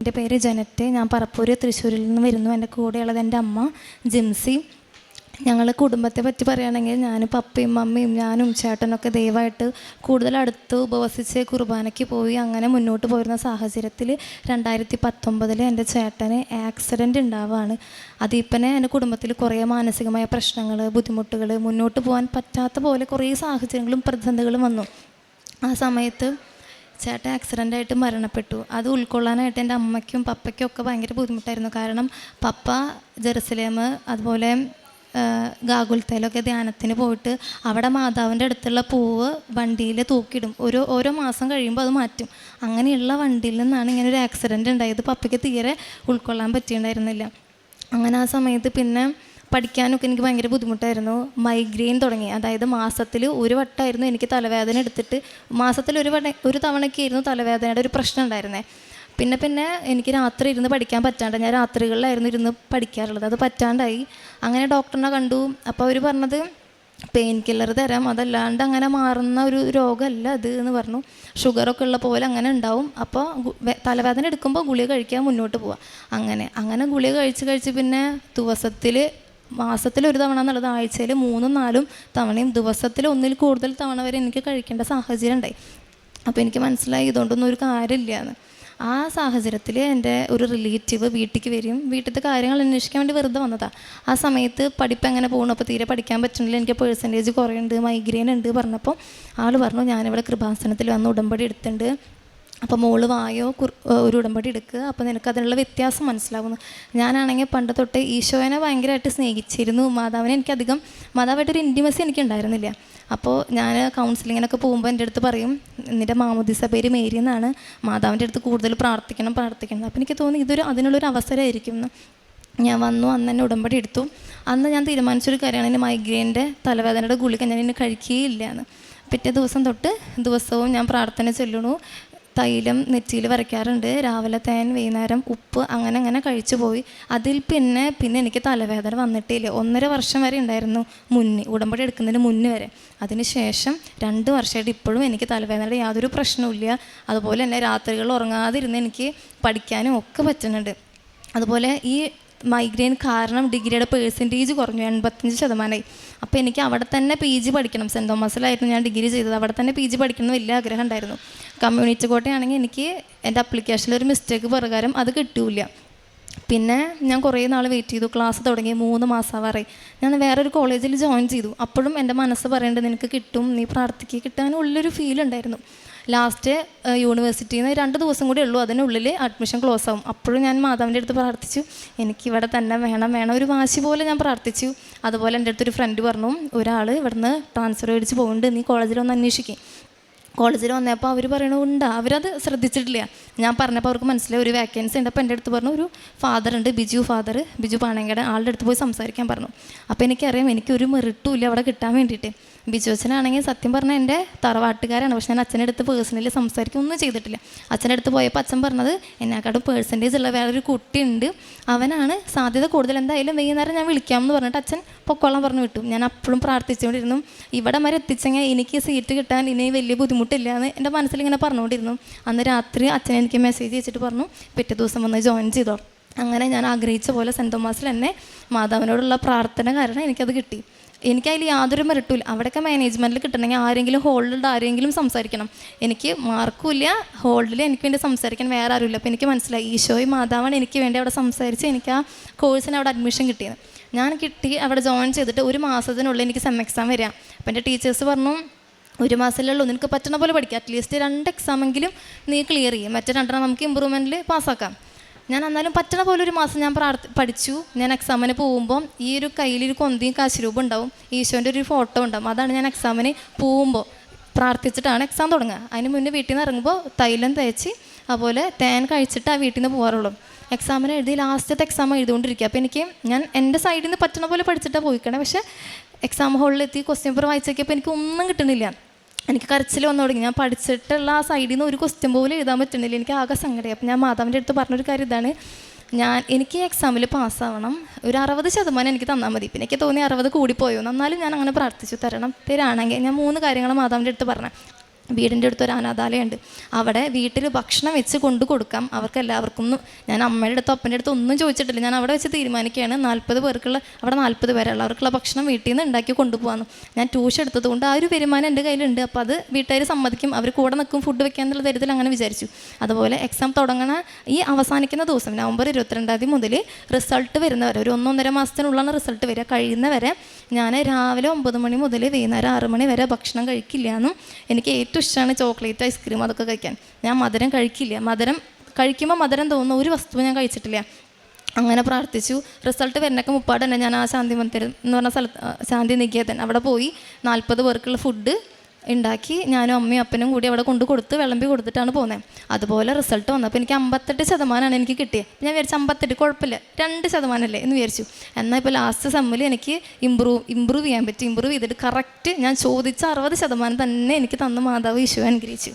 എന്റെ പേര് ജനറ്റ് ഞാൻ പറപ്പൂര് തൃശ്ശൂരിൽ നിന്ന് വരുന്നു. എന്റെ കൂടെയുള്ളത് എന്റെ അമ്മ ജിംസി. ഞങ്ങൾ കുടുംബത്തെ പറ്റി പറയുകയാണെങ്കിൽ ഞാൻ പപ്പയും മമ്മിയും ഞാനും ചേട്ടനൊക്കെ ദയവായിട്ട് കൂടുതൽ അടുത്ത് ഉപവസിച്ച് കുർബാനയ്ക്ക് പോയി അങ്ങനെ മുന്നോട്ട് പോയിരുന്ന സാഹചര്യത്തിൽ രണ്ടായിരത്തി പത്തൊമ്പതിൽ എന്റെ ചേട്ടന് ആക്സിഡന്റ് ഉണ്ടാവുകയാണ് അതിപ്പനെ എന്റെ കുടുംബത്തിൽ കുറേ മാനസികമായ പ്രശ്നങ്ങൾ ബുദ്ധിമുട്ടുകൾ മുന്നോട്ട് പോകാൻ പറ്റാത്ത പോലെ കുറേ സാഹചര്യങ്ങളും പ്രതിസന്ധികളും വന്നു. ആ സമയത്ത് ചേട്ടൻ ആക്സിഡന്റ് ആയിട്ട് മരണപ്പെട്ടു. അത് ഉൾക്കൊള്ളാനായിട്ട് എന്റെ അമ്മയ്ക്കും പപ്പയ്ക്കും ഒക്കെ ഭയങ്കര ബുദ്ധിമുട്ടായിരുന്നു. കാരണം പപ്പ ജെറുസലേം അതുപോലെ ഗാഗുൽത്തയിലൊക്കെ ധ്യാനത്തിന് പോയിട്ട് അവിടെ മാതാവിന്റെ അടുത്തുള്ള പൂവ് വണ്ടിയിൽ തൂക്കിയിടും. ഒരു ഓരോ മാസം കഴിയുമ്പോൾ അത് മാറ്റും. അങ്ങനെയുള്ള വണ്ടിയിൽ നിന്നാണ് ഇങ്ങനെ ഒരു ആക്സിഡന്റ് ഉണ്ടായത്. പപ്പയ്ക്ക് തീരെ ഉൾക്കൊള്ളാൻ പറ്റിയിട്ടുണ്ടായിരുന്നില്ല. അങ്ങനെ ആ സമയത്ത് പിന്നെ പഠിക്കാനൊക്കെ എനിക്ക് ഭയങ്കര ബുദ്ധിമുട്ടായിരുന്നു. മൈഗ്രെയിൻ തുടങ്ങി. അതായത് മാസത്തിൽ ഒരു വട്ടമായിരുന്നു എനിക്ക് തലവേദന എടുത്തിട്ട്. മാസത്തിൽ ഒരു വട ഒരു തവണയൊക്കെ ആയിരുന്നു തലവേദനയുടെ ഒരു പ്രശ്നം ഉണ്ടായിരുന്നത് പിന്നെ പിന്നെ എനിക്ക് രാത്രി ഇരുന്ന് പഠിക്കാൻ പറ്റാണ്ട് ഞാൻ രാത്രികളിലായിരുന്നു ഇരുന്ന് പഠിക്കാറുള്ളത്. അത് പറ്റാണ്ടായി. അങ്ങനെ ഡോക്ടറിനെ കണ്ടു. അപ്പോൾ അവർ പറഞ്ഞത് പെയിൻ കില്ലർ തരാം. അതല്ലാണ്ട് അങ്ങനെ മാറുന്ന ഒരു രോഗമല്ല അത് എന്ന് പറഞ്ഞു. ഷുഗറൊക്കെ ഉള്ള പോലെ അങ്ങനെ ഉണ്ടാവും. അപ്പോൾ തലവേദന എടുക്കുമ്പോൾ ഗുളിക കഴിക്കാൻ മുന്നോട്ട് പോവാം. അങ്ങനെ അങ്ങനെ ഗുളിക കഴിച്ച് കഴിച്ച് പിന്നെ ദിവസത്തിൽ മാസത്തിൽ ഒരു തവണ എന്നുള്ളത് ആഴ്ചയിൽ മൂന്നും നാലും തവണയും ദിവസത്തിൽ ഒന്നിൽ കൂടുതൽ തവണ വരെ എനിക്ക് കഴിക്കേണ്ട സാഹചര്യം ഉണ്ടായി അപ്പോൾ എനിക്ക് മനസ്സിലായി ഇതുകൊണ്ടൊന്നും ഒരു കാര്യമില്ല എന്ന്. ആ സാഹചര്യത്തിൽ എന്റെ ഒരു റിലേറ്റീവ് വീട്ടിലേക്ക് വരും. വീട്ടിലത്തെ കാര്യങ്ങൾ അന്വേഷിക്കാൻ വേണ്ടി വെറുതെ വന്നതാണ് ആ സമയത്ത് പഠിപ്പ് എങ്ങനെ പോകണം അപ്പോൾ തീരെ പഠിക്കാൻ പറ്റുന്നില്ല. എനിക്ക് പേഴ്സന്റേജ് കുറയുണ്ട് മൈഗ്രെയിൻ ഉണ്ട് പറഞ്ഞപ്പോൾ ആൾ പറഞ്ഞു ഞാനിവിടെ കൃപാസനത്തിൽ വന്ന് ഉടമ്പടി എടുത്തിട്ടുണ്ട്. അപ്പോൾ മോൾ വായോ ഒരു ഉടമ്പടി എടുക്കുക അപ്പോൾ നിനക്ക് അതിനുള്ള വ്യത്യാസം മനസ്സിലാകുന്നു ഞാനാണെങ്കിൽ പണ്ട് തൊട്ട് ഈശോനെ ഭയങ്കരമായിട്ട് സ്നേഹിച്ചിരുന്നു. മാതാവിനെ എനിക്കധികം മാതാവായിട്ടൊരു ഇന്റിമസി എനിക്ക് ഉണ്ടായിരുന്നില്ല അപ്പോൾ ഞാൻ കൗൺസിലിങ്ങിനൊക്കെ പോകുമ്പോൾ എന്റെ അടുത്ത് പറയും നിന്റെ മാമോദിസ പേര് മേരി എന്നാണ്. മാതാവിന്റെ അടുത്ത് കൂടുതൽ പ്രാർത്ഥിക്കണം പ്രാർത്ഥിക്കണം. അപ്പോൾ എനിക്ക് തോന്നി ഇതൊരു അതിനുള്ളൊരു അവസരമായിരിക്കും എന്ന്. ഞാൻ വന്നു അന്ന് തന്നെ ഉടമ്പടി എടുത്തു. അന്ന് ഞാൻ തീരുമാനിച്ചൊരു കാര്യമാണ് എന്റെ മൈഗ്രെയിന്റെ തലവേദനയുടെ ഗുളിക ഞാൻ ഇനി കഴിക്കുകയില്ല എന്ന്. പിറ്റേ ദിവസം തൊട്ട് ദിവസവും ഞാൻ പ്രാർത്ഥന ചൊല്ലണു. തൈലം നെറ്റിയിൽ വരയ്ക്കാറുണ്ട്. രാവിലെ തേൻ വൈകുന്നേരം ഉപ്പ് അങ്ങനെ അങ്ങനെ കഴിച്ചു പോയി. അതിൽ പിന്നെ പിന്നെ എനിക്ക് തലവേദന വന്നിട്ടില്ല. ഒന്നര വർഷം വരെ ഉണ്ടായിരുന്നു മുന്നേ ഉടമ്പടി എടുക്കുന്നതിന് മുന്നേ വരെ. അതിന് ശേഷം രണ്ട് വർഷമായിട്ട് ഇപ്പോഴും എനിക്ക് തലവേദനയുടെ യാതൊരു പ്രശ്നവുമില്ല അതുപോലെ തന്നെ രാത്രികളിൽ ഉറങ്ങാതിരുന്ന് എനിക്ക് പഠിക്കാനും ഒക്കെ പറ്റുന്നുണ്ട്. അതുപോലെ ഈ മൈഗ്രെയിൻ കാരണം ഡിഗ്രിയുടെ പേഴ്സന്റേജ് കുറഞ്ഞു എൺപത്തഞ്ച് ശതമാനമായി. അപ്പോൾ എനിക്ക് അവിടെ തന്നെ പി ജി പഠിക്കണം. സെന്റ് തോമസിലായിരുന്നു ഞാൻ ഡിഗ്രി ചെയ്തത്. അവിടെ തന്നെ പി ജി പഠിക്കണം വലിയ ആഗ്രഹം ഉണ്ടായിരുന്നു. കമ്മ്യൂണിറ്റി കോട്ടയാണെങ്കിൽ എനിക്ക് എന്റെ അപ്ലിക്കേഷനിൽ ഒരു മിസ്റ്റേക്ക് പ്രകാരം അത് കിട്ടൂല പിന്നെ ഞാൻ കുറേ നാൾ വെയിറ്റ് ചെയ്തു. ക്ലാസ് തുടങ്ങി. മൂന്ന് മാസമാവാറായി ഞാൻ വേറൊരു കോളേജിൽ ജോയിൻ ചെയ്തു. അപ്പോഴും എന്റെ മനസ്സ് പറയേണ്ടത് നിനക്ക് കിട്ടും. നീ പ്രാർത്ഥിക്കുക കിട്ടാനുള്ളൊരു ഫീൽ ഉണ്ടായിരുന്നു. ലാസ്റ്റ് യൂണിവേഴ്സിറ്റിയിൽ നിന്ന് രണ്ട് ദിവസം കൂടി ഉള്ളൂ. അതിനുള്ളിൽ അഡ്മിഷൻ ക്ലോസ് ആവും. അപ്പോഴും ഞാൻ മാതാവിന്റെ അടുത്ത് പ്രാർത്ഥിച്ചു. എനിക്ക് ഇവിടെ തന്നെ വേണം വേണം ഒരു വാശി പോലെ ഞാൻ പ്രാർത്ഥിച്ചു. അതുപോലെ എന്റെ അടുത്തൊരു ഫ്രണ്ട് പറഞ്ഞു ഒരാൾ ഇവിടുന്ന് ട്രാൻസ്ഫർ മേടിച്ച് പോകുന്നുണ്ട് നീ കോളേജിൽ ഒന്ന് അന്വേഷിക്കും. കോളേജിൽ വന്നപ്പോൾ അവർ പറയണുണ്ട് അവരത് ശ്രദ്ധിച്ചിട്ടില്ല. ഞാൻ പറഞ്ഞപ്പോൾ അവർക്ക് മനസ്സിലായി. ഒരു വേക്കൻസി ഉണ്ട്. അപ്പോൾ എന്റെ അടുത്ത് പറഞ്ഞു ഒരു ഫാദർ ഉണ്ട്. ബിജു ഫാദർ ബിജു പാണങ്കട ആളുടെ അടുത്ത് പോയി സംസാരിക്കാൻ പറഞ്ഞു. അപ്പോൾ എനിക്കറിയാം എനിക്കൊരു മെറിട്ടും ഇല്ല അവിടെ കിട്ടാൻ വേണ്ടിയിട്ട്. ബിജു അച്ഛനാണെങ്കിൽ സത്യം പറഞ്ഞാൽ എന്റെ തറവാട്ടുകാരാണ്. പക്ഷെ ഞാൻ അച്ഛന്റെ അടുത്ത് പേഴ്സണലി സംസാരിക്കുക ഒന്നും ചെയ്തിട്ടില്ല. അച്ഛന്റെ അടുത്ത് പോയപ്പോൾ അച്ഛൻ പറഞ്ഞത് എന്നെക്കാട്ടും പേഴ്സന്റേജ് ഉള്ള വേറൊരു കുട്ടിയുണ്ട്. അവനാണ് സാധ്യത കൂടുതൽ. എന്തായാലും വൈകുന്നേരം ഞാൻ വിളിക്കാമെന്ന് പറഞ്ഞിട്ട് അച്ഛൻ പൊക്കോളം പറഞ്ഞു വിട്ടു. ഞാൻ അപ്പോഴും പ്രാർത്ഥിച്ചുകൊണ്ടിരുന്നു. ഇവിടെ വരെ എത്തിച്ചെങ്കിൽ എനിക്ക് സീറ്റ് കിട്ടാൻ ഇനി വലിയ ബുദ്ധിമുട്ടില്ല എന്ന് എന്റെ മനസ്സിൽ ഇങ്ങനെ പറഞ്ഞുകൊണ്ടിരുന്നു. അന്ന് രാത്രി അച്ഛൻ എനിക്ക് മെസ്സേജ് അയച്ചിട്ട് പറഞ്ഞു പിറ്റേ ദിവസം വന്ന് ജോയിൻ ചെയ്തോ. അങ്ങനെ ഞാൻ ആഗ്രഹിച്ച പോലെ സെന്റ് തോമസിൽ തന്നെ മാതാവിനോടുള്ള പ്രാർത്ഥന കാരണം എനിക്കത് കിട്ടി. എനിക്കതിൽ യാതൊരു മെറിട്ടുമില്ല അവിടെയൊക്കെ മാനേജ്മെന്റിൽ കിട്ടണമെങ്കിൽ ആരെങ്കിലും ഹോൾഡിൽ ആരെങ്കിലും സംസാരിക്കണം. എനിക്ക് മാർക്കും ഇല്ല ഹോൾഡിൽ എനിക്ക് വേണ്ടി സംസാരിക്കാൻ വേറെ ആരുമില്ല. അപ്പോൾ എനിക്ക് മനസ്സിലായി ഈശോയ് മാതാവാണ് എനിക്ക് വേണ്ടി അവിടെ സംസാരിച്ച് എനിക്ക് ആ കോഴ്സിന് അവിടെ അഡ്മിഷൻ കിട്ടിയത്. ഞാൻ കിട്ടി അവിടെ ജോയിൻ ചെയ്തിട്ട് ഒരു മാസത്തിനുള്ളിൽ എനിക്ക് സെം എക്സാം വരിക. അപ്പോൾ എന്റെ ടീച്ചേഴ്സ് പറഞ്ഞു ഒരു മാസത്തിലുള്ളൂ നിനക്ക് പറ്റുന്ന പോലെ പഠിക്കുക അറ്റ്ലീസ്റ്റ് രണ്ട് എക്സാമെങ്കിലും നീ ക്ലിയർ ചെയ്യും. മറ്റേ രണ്ടെണ്ണം നമുക്ക് ഇമ്പ്രൂവ്മെന്റിൽ പാസ്സാക്കാം ഞാൻ എന്നാലും പറ്റണ പോലെ ഒരു മാസം ഞാൻ പ്രാർത്ഥി പഠിച്ചു. ഞാൻ എക്സാമിന് പോകുമ്പോൾ ഈ ഒരു കയ്യിലൊരു കൊന്തിയും കാശുരൂപം ഉണ്ടാവും. ഈശോന്റെ ഒരു ഫോട്ടോ ഉണ്ടാവും. അതാണ് ഞാൻ എക്സാമിന് പോകുമ്പോൾ പ്രാർത്ഥിച്ചിട്ടാണ് എക്സാം തുടങ്ങുക. അതിന് മുന്നേ വീട്ടിൽ നിന്ന് ഇറങ്ങുമ്പോൾ തൈലം തേച്ച് അതുപോലെ തേൻ കഴിച്ചിട്ട് ആ വീട്ടിൽ നിന്ന് പോകാറുള്ളൂ. എക്സാമിന് എഴുതി ലാസ്റ്റത്തെ എക്സാം എഴുതുകൊണ്ടിരിക്കുക അപ്പോൾ എനിക്ക് ഞാൻ എന്റെ സൈഡിൽ നിന്ന് പറ്റണ പോലെ പഠിച്ചിട്ടാണ് പോയിക്കണേ. പക്ഷേ എക്സാം ഹാളിലെത്തി ക്വസ്റ്റ്യൻ പേപ്പർ വായിച്ചൊക്കെയപ്പോൾ എനിക്ക് ഒന്നും കിട്ടണില്ല. എനിക്ക് കരച്ചിൽ വന്നു തുടങ്ങി. ഞാൻ പഠിച്ചിട്ടുള്ള ആ സൈഡിൽ നിന്ന് ഒരു ക്വസ്റ്റ്യൻ പോലും എഴുതാൻ പറ്റുന്നില്ല. എനിക്ക് ആകെ സങ്കടമായി അപ്പം ഞാൻ മാതാവിന്റെ അടുത്ത് പറഞ്ഞൊരു കാര്യം ഇതാണ്. ഞാൻ എനിക്ക് എക്സാമിൽ പാസ്സാവണം ഒരു അറുപത് ശതമാനം എനിക്ക് തന്നാൽ മതി. പിന്നെ എനിക്ക് തോന്നി അറുപത് കൂടിപ്പോയോ? എന്നാലും ഞാൻ അങ്ങനെ പ്രാർത്ഥിച്ചു തരണം. തരാണെങ്കിൽ ഞാൻ മൂന്ന് കാര്യങ്ങൾ മാതാവിന്റെ അടുത്ത് പറഞ്ഞു വീടിന്റെ അടുത്ത് ഒരു അനാഥാലയമുണ്ട്. അവിടെ വീട്ടിൽ ഭക്ഷണം വെച്ച് കൊണ്ടു കൊടുക്കാം. അവർക്ക് എല്ലാവർക്കും ഞാൻ അമ്മയുടെ അടുത്തോ അപ്പന്റെ അടുത്തോ ഒന്നും ചോദിച്ചിട്ടില്ല. ഞാൻ അവിടെ വെച്ച് തീരുമാനിക്കുകയാണ്. നാൽപ്പത് പേർക്കുള്ള അവിടെ നാൽപ്പത് പേരുള്ള അവർക്കുള്ള ഭക്ഷണം വീട്ടിൽ നിന്ന് ഉണ്ടാക്കി കൊണ്ടുപോകാമെന്ന് ഞാൻ ട്യൂഷൻ എടുത്തതുകൊണ്ട് ആ ഒരു വരുമാനം എന്റെ കയ്യിലുണ്ട്. അപ്പോൾ അത് വീട്ടുകാർ സമ്മതിക്കും. അവർ കൂടെ നിൽക്കും ഫുഡ് വെക്കാൻ എന്നുള്ള തരത്തിൽ അങ്ങനെ വിചാരിച്ചു. അതുപോലെ എക്സാം തുടങ്ങണ ഈ അവസാനിക്കുന്ന ദിവസം നവംബർ ഇരുപത്തിരണ്ടാം തീയതി മുതൽ റിസൾട്ട് വരുന്നവരെ ഒരു ഒന്നൊന്നര മാസത്തിനുള്ളാണ് റിസൾട്ട് വരിക. കഴിയുന്നവരെ ഞാൻ രാവിലെ ഒമ്പത് മണി മുതൽ വൈകുന്നേരം ആറ് മണി വരെ ഭക്ഷണം കഴിക്കില്ല എന്നും എനിക്ക് ഏറ്റവും ഇഷ്ടമാണ് ചോക്ലേറ്റ് ഐസ്ക്രീം അതൊക്കെ കഴിക്കാൻ. ഞാൻ മധുരം കഴിക്കില്ല. മധുരം കഴിക്കുമ്പോൾ മധുരം തോന്നുന്ന ഒരു വസ്തു ഞാൻ കഴിച്ചിട്ടില്ല. അങ്ങനെ പ്രാർത്ഥിച്ചു. റിസൾട്ട് വരുന്നൊക്കെ മുപ്പാട് തന്നെ ഞാൻ ആ ശാന്തി മന്ദിരം എന്ന് പറഞ്ഞ സ്ഥലത്ത് ശാന്തി നികേതൻ അവിടെ പോയി. നാൽപ്പത് പേർക്കുള്ള ഫുഡ് ഉണ്ടാക്കി ഞാനും അമ്മയും അപ്പനും കൂടി അവിടെ കൊണ്ട് കൊടുത്ത് വിളമ്പി കൊടുത്തിട്ടാണ് പോകുന്നത് അതുപോലെ റിസൾട്ട് വന്നപ്പോൾ എനിക്ക് അമ്പത്തെട്ട് ശതമാനമാണ് എനിക്ക് കിട്ടിയത് ഞാൻ വിചാരിച്ചു അമ്പത്തെട്ട് കുഴപ്പമില്ല. രണ്ട് ശതമാനമല്ലേ എന്ന് വിചാരിച്ചു. എന്നാൽ ഇപ്പോൾ ലാസ്റ്റ് സെമ്മിൽ എനിക്ക് ഇമ്പ്രൂവ് ഇമ്പ്രൂവ് ചെയ്യാൻ പറ്റി. ഇമ്പ്രൂവ് ചെയ്തിട്ട് കറക്റ്റ് ഞാൻ ചോദിച്ച അറുപത് ശതമാനം തന്നെ എനിക്ക് തന്ന മാതാവ് ഈശോ അനുഗ്രഹിച്ചു.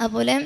അതുപോലെ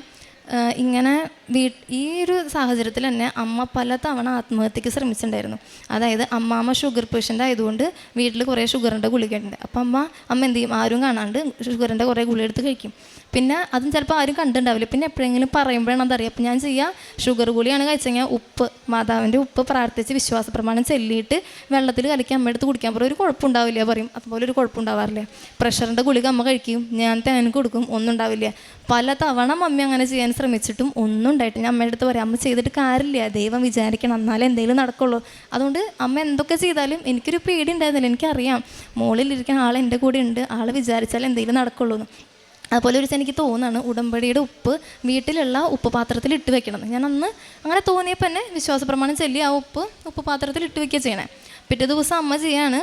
ഇങ്ങനെ വീ ഈ ഒരു സാഹചര്യത്തിൽ തന്നെ അമ്മ പലതവണ ആത്മഹത്യക്ക് ശ്രമിച്ചിട്ടുണ്ടായിരുന്നു. അതായത് അമ്മാമ്മ ഷുഗർ പേഷ്യന്റ് ആയതുകൊണ്ട് വീട്ടിൽ കുറേ ഷുഗറിന്റെ ഗുളികയുണ്ട് അപ്പം അമ്മ അമ്മ എന്ത് ചെയ്യും? ആരും കാണാണ്ട് ഷുഗറിന്റെ കുറേ ഗുളിക എടുത്ത് കഴിക്കും. പിന്നെ അതും ചിലപ്പോൾ ആരും കണ്ടിട്ടുണ്ടാവില്ല. പിന്നെ എപ്പോഴെങ്കിലും പറയുമ്പോഴാണ് അതറിയാം. അപ്പം ഞാൻ ചെയ്യുക ഷുഗർ ഗുളിയാണ് കഴിച്ചെങ്കിൽ ഉപ്പ് മാതാവിന്റെ ഉപ്പ് പ്രാർത്ഥിച്ച് വിശ്വാസ പ്രമാണം ചെല്ലിയിട്ട് വെള്ളത്തിൽ കലക്കി അമ്മയെടുത്ത് കുടിക്കാൻ പറയും. ഒരു കുഴപ്പമുണ്ടാവില്ല പറയും. അതുപോലെ ഒരു കുഴപ്പമുണ്ടാവാറില്ല. പ്രഷറിന്റെ ഗുളിക അമ്മ കഴിക്കും. ഞാൻ തേനക്ക് കൊടുക്കും. ഒന്നും ഉണ്ടാവില്ല. പല തവണ മമ്മി അങ്ങനെ ചെയ്യാൻ ശ്രമിച്ചിട്ടും ഒന്നും ഉണ്ടായിട്ട് ഞാൻ അമ്മയുടെ അടുത്ത് പറയാം അമ്മ ചെയ്തിട്ട് കാര്യമില്ല. ദൈവം വിചാരിക്കണം. എന്നാലേ എന്തെങ്കിലും നടക്കുള്ളൂ. അതുകൊണ്ട് അമ്മ എന്തൊക്കെ ചെയ്താലും എനിക്കൊരു പേടി ഉണ്ടായിരുന്നില്ല. എനിക്കറിയാം. മുകളിലിരിക്കുന്ന ആൾ എന്റെ കൂടെ ഉണ്ട്. ആൾ വിചാരിച്ചാൽ എന്തെങ്കിലും നടക്കുള്ളൂ അതുപോലെ ഒരു എനിക്ക് തോന്നുകയാണ് ഉടമ്പടിയുടെ ഉപ്പ് വീട്ടിലുള്ള ഉപ്പ് പാത്രത്തിൽ ഇട്ട് വെക്കണം. ഞാൻ അന്ന് അങ്ങനെ തോന്നിയപ്പോൾ തന്നെ വിശ്വാസ പ്രമാണം ചൊല്ലി ആ ഉപ്പ് ഉപ്പ് പാത്രത്തിൽ ഇട്ട് വെക്കുക ചെയ്യണേ. പിറ്റേ ദിവസം അമ്മ ചെയ്യാണ്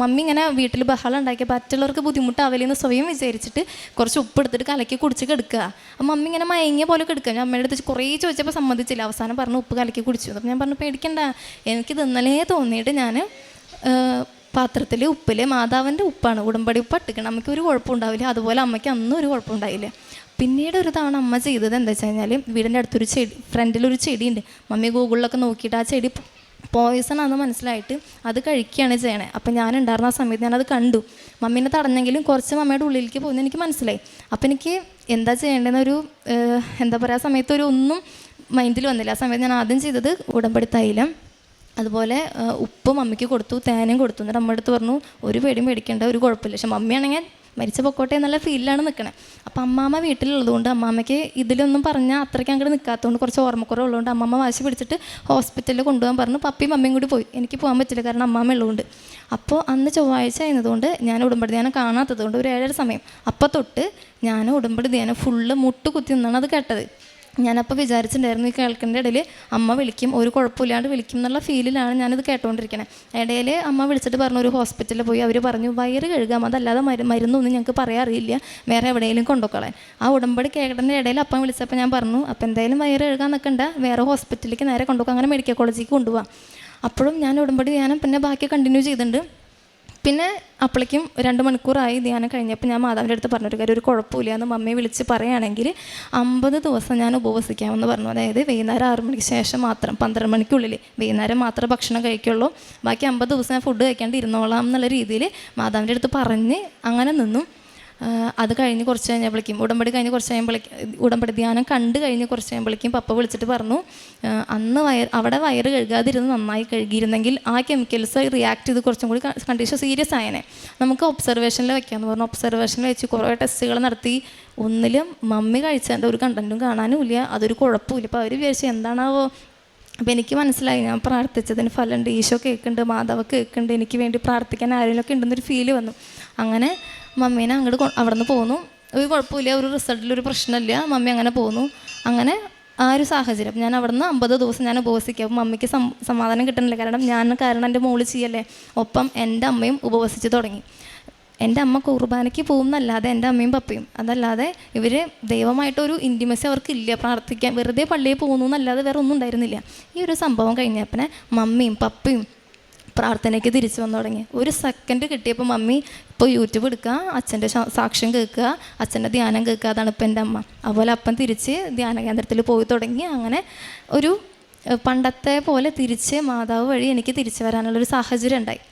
മമ്മി ഇങ്ങനെ വീട്ടിൽ ബഹളം ഉണ്ടാക്കിയപ്പോൾ മറ്റുള്ളവർക്ക് ബുദ്ധിമുട്ടാവില്ലെന്ന് സ്വയം വിചാരിച്ചിട്ട് കുറച്ച് ഉപ്പ് എടുത്തിട്ട് കലക്കി കുടിച്ച് കിടക്കുക. അപ്പം മമ്മി ഇങ്ങനെ മയങ്ങിയ പോലെ കിടക്കുക. ഞാൻ അമ്മയുടെ അടുത്ത് കുറേ ചോദിച്ചപ്പോൾ സമ്മതിച്ചില്ല. അവസാനം പറഞ്ഞു ഉപ്പ് കലക്കി കുടിച്ചു. അപ്പം ഞാൻ പറഞ്ഞു പേടിക്കണ്ട. എനിക്ക് ഇന്നലെ തോന്നിയിട്ട് ഞാൻ പാത്രത്തിൽ ഉപ്പിൽ മാതാവിന്റെ ഉപ്പാണ്. ഉടമ്പടി ഉപ്പ് ഇട്ടിക്കണം നമുക്ക് ഒരു കുഴപ്പമുണ്ടാവില്ല അതുപോലെ അമ്മയ്ക്ക് അന്നും ഒരു കുഴപ്പമുണ്ടായില്ല പിന്നീട് ഒരു തവണ അമ്മ ചെയ്തത് എന്താ വെച്ച് കഴിഞ്ഞാൽ വീടിന്റെ അടുത്തൊരു ചെടി ഫ്രണ്ടിലൊരു ചെടിയുണ്ട്. മമ്മി ഗൂഗിളിലൊക്കെ നോക്കിയിട്ട് ആ ചെടി പോയിസൺ ആണെന്ന് മനസ്സിലായിട്ട് അത് കഴിക്കുകയാണ് ചെയ്യണേ. അപ്പം ഞാൻ ഉണ്ടായിരുന്ന ആ സമയത്ത് ഞാനത് കണ്ടു. മമ്മീനെ തടഞ്ഞെങ്കിലും കുറച്ച് മമ്മയുടെ ഉള്ളിലേക്ക് പോകുന്നത് എനിക്ക് മനസ്സിലായി. അപ്പം എനിക്ക് എന്താ ചെയ്യേണ്ടതെന്നൊരു എന്താ പറയുക ആ സമയത്ത് ഒരു ഒന്നും മൈൻഡിൽ വന്നില്ല. ആ സമയത്ത് ഞാൻ ആദ്യം ചെയ്തത് ഉടമ്പടി തൈലം അതുപോലെ ഉപ്പ് മമ്മിക്ക് കൊടുത്തു തേനും കൊടുത്തു. എന്നിട്ട് അമ്മ അടുത്ത് പറഞ്ഞു ഒരു പേടിയും പേടിക്കേണ്ട ഒരു കുഴപ്പമില്ല. പക്ഷെ മമ്മിയാണെങ്കിൽ മരിച്ച പൊക്കോട്ടെ എന്നുള്ള ഫീലിലാണ് നിൽക്കണേ. അപ്പം അമ്മാമ്മ വീട്ടിലുള്ളതുകൊണ്ട് അമ്മാമ്മയ്ക്ക് ഇതിലൊന്നും പറഞ്ഞാൽ അത്രയ്ക്ക് അങ്ങോട്ട് നിൽക്കാത്തതുകൊണ്ട് കുറച്ച് ഓർമ്മക്കുറവുള്ളതുകൊണ്ട് അമ്മമ്മ വാശി പിടിച്ചിട്ട് ഹോസ്പിറ്റലിൽ കൊണ്ടുപോകാൻ പറഞ്ഞു. പപ്പിയും മമ്മിയും കൂടി പോയി. എനിക്ക് പോകാൻ പറ്റില്ല കാരണം അമ്മാമ്മ ഉള്ളതുകൊണ്ട്. അപ്പോൾ അന്ന് ചൊവ്വാഴ്ച ആയതുകൊണ്ട് ഞാൻ ഉടമ്പടി ധ്യാനം കാണാത്തതുകൊണ്ട് ഒരു ഏഴര സമയം. അപ്പം തൊട്ട് ഞാൻ ഉടമ്പടി ധ്യാനം ഫുള്ള് മുട്ട് കുത്തി നിന്നാണ് അത് കേട്ടത്. ഞാനപ്പോൾ വിചാരിച്ചിട്ടുണ്ടായിരുന്നു ഈ കേൾക്കുന്ന ഇടയിൽ അമ്മ വിളിക്കും ഒരു കുഴപ്പമില്ലാണ്ട് വിളിക്കും എന്നുള്ള ഫീലിലാണ് ഞാനിത് കേട്ടോണ്ടിരിക്കണത് ഇടയിൽ അമ്മ വിളിച്ചിട്ട് പറഞ്ഞു ഒരു ഹോസ്പിറ്റലിൽ പോയി. അവർ പറഞ്ഞു വയറ് കഴുകാം അതല്ലാതെ മരു മരുന്നൊന്നും ഞങ്ങൾക്ക് അറിയില്ല വേറെ എവിടെയെങ്കിലും കൊണ്ടുപോക്കളാൻ ആ ഉടമ്പടി കേൾക്കുന്ന ഇടയിൽ അപ്പം വിളിച്ചപ്പോൾ ഞാൻ പറഞ്ഞു അപ്പം എന്തായാലും വയറ് കഴുകാൻ നിൽക്കണ്ട വേറെ ഹോസ്പിറ്റലിലേക്ക് നേരെ കൊണ്ടുപോകാം അങ്ങനെ മെഡിക്കൽ കോളേജിലേക്ക് കൊണ്ടുപോകാം അപ്പോഴും ഞാൻ ഉടമ്പടി ധ്യാനം പിന്നെ ബാക്കി കണ്ടിന്യൂ ചെയ്തിട്ടുണ്ട്. പിന്നെ അപ്പോഴേക്കും രണ്ട് മണിക്കൂറായി ധ്യാനം കഴിഞ്ഞപ്പോൾ ഞാൻ മാതാവിന്റെ അടുത്ത് പറഞ്ഞൊരു കാര്യം ഒരു കുഴപ്പമില്ല എന്ന് മമ്മിയെ വിളിച്ച് പറയുകയാണെങ്കിൽ അമ്പത് ദിവസം ഞാൻ ഉപവസിക്കാമെന്ന് പറഞ്ഞു. അതായത് വൈകുന്നേരം ആറ് മണിക്ക് ശേഷം മാത്രം പന്ത്രണ്ട് മണിക്കുള്ളിൽ വൈകുന്നേരം മാത്രമേ ഭക്ഷണം കഴിക്കുള്ളൂ. ബാക്കി അമ്പത് ദിവസം ഞാൻ ഫുഡ് കഴിക്കാണ്ട് ഇരുന്നോളാം എന്നുള്ള രീതിയിൽ മാതാവിന്റെ അടുത്ത് പറഞ്ഞ് അങ്ങനെ നിന്നു. അത് കഴിഞ്ഞ് കുറച്ച് കഴിഞ്ഞപ്പോഴേക്കും ഉടമ്പടി കഴിഞ്ഞ് കുറച്ച് കഴിയുമ്പോഴേക്കും ഉടമ്പടി ധ്യാനം കണ്ട് കഴിഞ്ഞ് കുറച്ച് കഴിയുമ്പോഴേക്കും പപ്പ വിളിച്ചിട്ട് പറഞ്ഞു അന്ന് വയർ അവിടെ വയറ് കഴുകാതിരുന്ന് നന്നായി കഴുകിയിരുന്നെങ്കിൽ ആ കെമിക്കൽസ് റിയാക്ട് ചെയ്ത് കുറച്ചും കൂടി കണ്ടീഷൻ സീരിയസ് ആയനെ. നമുക്ക് ഒബ്സർവേഷനിൽ വെക്കാമെന്ന് പറഞ്ഞു. ഒബ്സർവേഷനിൽ വെച്ച് കുറേ ടെസ്റ്റുകൾ നടത്തി. ഒന്നിലും മമ്മി കഴിച്ചതിന്റെ ഒരു കണ്ടന്റും കാണാനും ഇല്ല. അതൊരു കുഴപ്പമില്ല അപ്പോൾ അവർ വിചാരിച്ചു എന്താണാവോ? അപ്പോൾ എനിക്ക് മനസ്സിലായി. ഞാൻ പ്രാർത്ഥിച്ചതിന് ഫലമുണ്ട് ഈശോ കേൾക്കുന്നുണ്ട് മാതാവ് കേൾക്കുന്നുണ്ട്. എനിക്ക് വേണ്ടി പ്രാർത്ഥിക്കാൻ ആരെങ്കിലുമൊക്കെ ഉണ്ടെന്നൊരു ഫീൽ വന്നു. അങ്ങനെ മമ്മീനെ അങ്ങോട്ട് അവിടെ നിന്ന് പോന്നു. ഒരു കുഴപ്പമില്ല ഒരു റിസൾട്ടിൽ ഒരു പ്രശ്നമില്ല. മമ്മി അങ്ങനെ പോന്നു. അങ്ങനെ ആ ഒരു സാഹചര്യം. ഞാൻ അവിടെ നിന്ന് അമ്പത് ദിവസം ഞാൻ ഉപവസിക്കുക അപ്പം മമ്മിക്ക് സമാധാനം കിട്ടണില്ല. കാരണം ഞാൻ കാരണം എന്റെ മോൾ ചെയ്യല്ലേ. ഒപ്പം എന്റെ അമ്മയും ഉപവസിച്ച് തുടങ്ങി. എന്റെ അമ്മ കുർബാനയ്ക്ക് പോകുന്നല്ലാതെ എന്റെ അമ്മയും പപ്പയും. അതല്ലാതെ ഇവർ ദൈവമായിട്ടൊരു ഇന്റിമസി അവർക്കില്ല. പ്രാർത്ഥിക്കാൻ വെറുതെ പള്ളിയിൽ പോകുന്നു എന്നല്ലാതെ വേറെ ഒന്നും ഉണ്ടായിരുന്നില്ല. ഈ ഒരു സംഭവം കഴിഞ്ഞപ്പനെ മമ്മിയും പപ്പയും പ്രാർത്ഥനയ്ക്ക് തിരിച്ചു വന്നു തുടങ്ങി. ഒരു സെക്കൻഡ് കിട്ടിയപ്പോൾ മമ്മി ഇപ്പോൾ യൂട്യൂബ് എടുക്കുക അച്ഛന്റെ സാക്ഷ്യം കേൾക്കുക അച്ഛന്റെ ധ്യാനം കേൾക്കുക അതാണ് ഇപ്പം എന്റെ അമ്മ. അതുപോലെ അപ്പം തിരിച്ച് ധ്യാന കേന്ദ്രത്തിൽ പോയി തുടങ്ങി. അങ്ങനെ ഒരു പണ്ടത്തെ പോലെ തിരിച്ച് മാതാവ് വഴി എനിക്ക് തിരിച്ചു വരാനുള്ളൊരു സാഹചര്യം ഉണ്ടായി.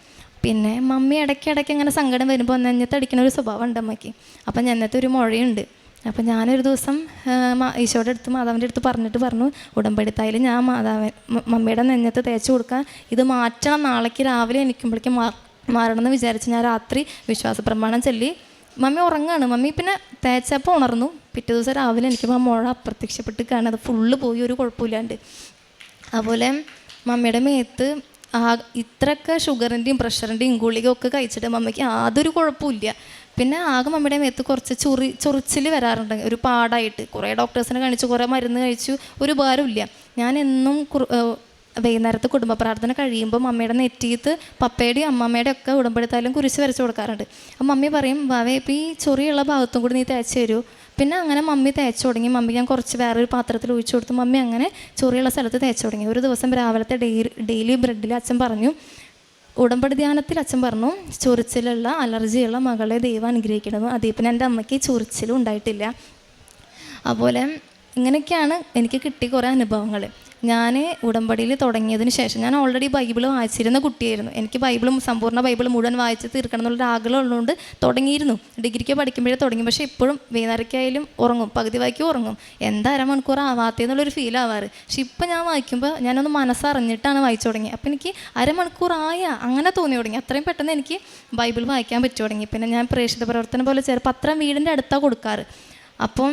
പിന്നെ മമ്മി ഇടയ്ക്കിടയ്ക്ക് ഇങ്ങനെ സങ്കടം വരുമ്പോൾ നെഞ്ഞത്ത് അടിക്കുന്ന ഒരു സ്വഭാവം ഉണ്ട് അമ്മയ്ക്ക്. അപ്പം നെഞ്ഞത്ത് ഒരു മുഴയുണ്ട്. അപ്പം ഞാനൊരു ദിവസം ഈശോയുടെ അടുത്ത് മാതാവിന്റെ അടുത്ത് പറഞ്ഞിട്ട് പറഞ്ഞു ഉടമ്പടി ഞാൻ മാതാവ് മമ്മിയുടെ നെഞ്ഞത്ത് തേച്ച് കൊടുക്കാൻ ഇത് മാറ്റണം. നാളേക്ക് രാവിലെ എനിക്കുമ്പോഴേക്കും മാറണം എന്ന് വിചാരിച്ച് ഞാൻ രാത്രി വിശ്വാസ പ്രമാണം ചൊല്ലി. മമ്മി ഉറങ്ങാണ്. മമ്മി പിന്നെ തേച്ചപ്പോൾ ഉണർന്നു. പിറ്റേ ദിവസം രാവിലെ എനിക്ക് ആ മുഴ അപ്രത്യക്ഷപ്പെട്ട് കാണും അത് ഫുള്ള് പോയി. ഒരു കുഴപ്പമില്ലാണ്ട്. അതുപോലെ മമ്മിയുടെ മേത്ത് ആ ഇത്രയൊക്കെ ഷുഗറിന്റെയും പ്രഷറിന്റെയും ഗുളികയൊക്കെ കഴിച്ചിട്ട് മമ്മിക്ക് യാതൊരു കുഴപ്പമില്ല പിന്നെ ആകെ മമ്മിയുടെ മേത്ത് കുറച്ച് ചൊറി ചൊറിച്ചിൽ വരാറുണ്ട്. ഒരു പാടായിട്ട്. കുറേ ഡോക്ടേഴ്സിനെ കാണിച്ചു കുറേ മരുന്ന് കഴിച്ചു. ഒരു ഉപകാരമില്ല ഞാൻ എന്നും വൈകുന്നേരത്തെ വൈകുന്നേരത്ത് കുടുംബ പ്രാർത്ഥന കഴിയുമ്പോൾ മമ്മിയുടെ നെറ്റിയത്ത് പപ്പയുടെയും അമ്മമ്മയുടെ ഒക്കെ ഉടമ്പെടുത്താലും കുരിശ് വരച്ച് കൊടുക്കാറുണ്ട്. അപ്പം മമ്മി പറയും വാവേ ഇപ്പം ഈ ചൊറിയുള്ള ഭാഗത്തും കൂടി നീ തേച്ച് തരൂ. പിന്നെ അങ്ങനെ മമ്മി തേച്ച് തുടങ്ങി. മമ്മി ഞാൻ കുറച്ച് വേറൊരു പാത്രത്തിൽ ഒഴിച്ചു കൊടുത്തു. മമ്മി അങ്ങനെ ചൊറിയുള്ള സ്ഥലത്ത് തേച്ച് തുടങ്ങി. ഒരു ദിവസം രാവിലത്തെ ഡെയിലി ഡെയിലി ബ്രെഡിൽ അച്ഛൻ പറഞ്ഞു ഉടമ്പടി ധ്യാനത്തിൽ അച്ഛൻ പറഞ്ഞു ചൊറിച്ചിലുള്ള അലർജിയുള്ള മകളെ ദൈവം അനുഗ്രഹിക്കണമെന്ന് അതേ പിന്നെ എന്റെ അമ്മയ്ക്ക് ചൊറിച്ചിലും ഉണ്ടായിട്ടില്ല. അതുപോലെ ഇങ്ങനെയൊക്കെയാണ് എനിക്ക് കിട്ടിയ കുറേ അനുഭവങ്ങൾ. ഞാൻ ഉടമ്പടിയിൽ തുടങ്ങിയതിന് ശേഷം ഞാൻ ഓൾറെഡി ബൈബിൾ വായിച്ചിരുന്ന കുട്ടിയായിരുന്നു. എനിക്ക് ബൈബിളും സമ്പൂർണ ബൈബിൾ മുഴുവൻ വായിച്ച് തീർക്കണം എന്നുള്ളൊരു ആഗ്രഹം ഉള്ളതുകൊണ്ട് തുടങ്ങിയിരുന്നു. ഡിഗ്രിക്ക് പഠിക്കുമ്പോഴേ തുടങ്ങി. പക്ഷേ ഇപ്പോഴും വൈകുന്നേരക്കായാലും ഉറങ്ങും. പകുതി വായിക്കും ഉറങ്ങും. എന്താ അരമണിക്കൂർ ആവാത്തേന്നുള്ളൊരു ഫീൽ ആവാറ്. പക്ഷെ ഇപ്പം ഞാൻ വായിക്കുമ്പോൾ ഞാനൊന്ന് മനസ്സറിഞ്ഞിട്ടാണ് വായിച്ചു തുടങ്ങി അപ്പം എനിക്ക് അരമണിക്കൂറായ അങ്ങനെ തോന്നി തുടങ്ങി. അത്രയും പെട്ടെന്ന് എനിക്ക് ബൈബിൾ വായിക്കാൻ പറ്റി തുടങ്ങി. പിന്നെ ഞാൻ പ്രേക്ഷിത പ്രവർത്തനം പോലെ ചേർ അത്രയും വീടിന്റെ അടുത്താണ് കൊടുക്കാറ്. അപ്പം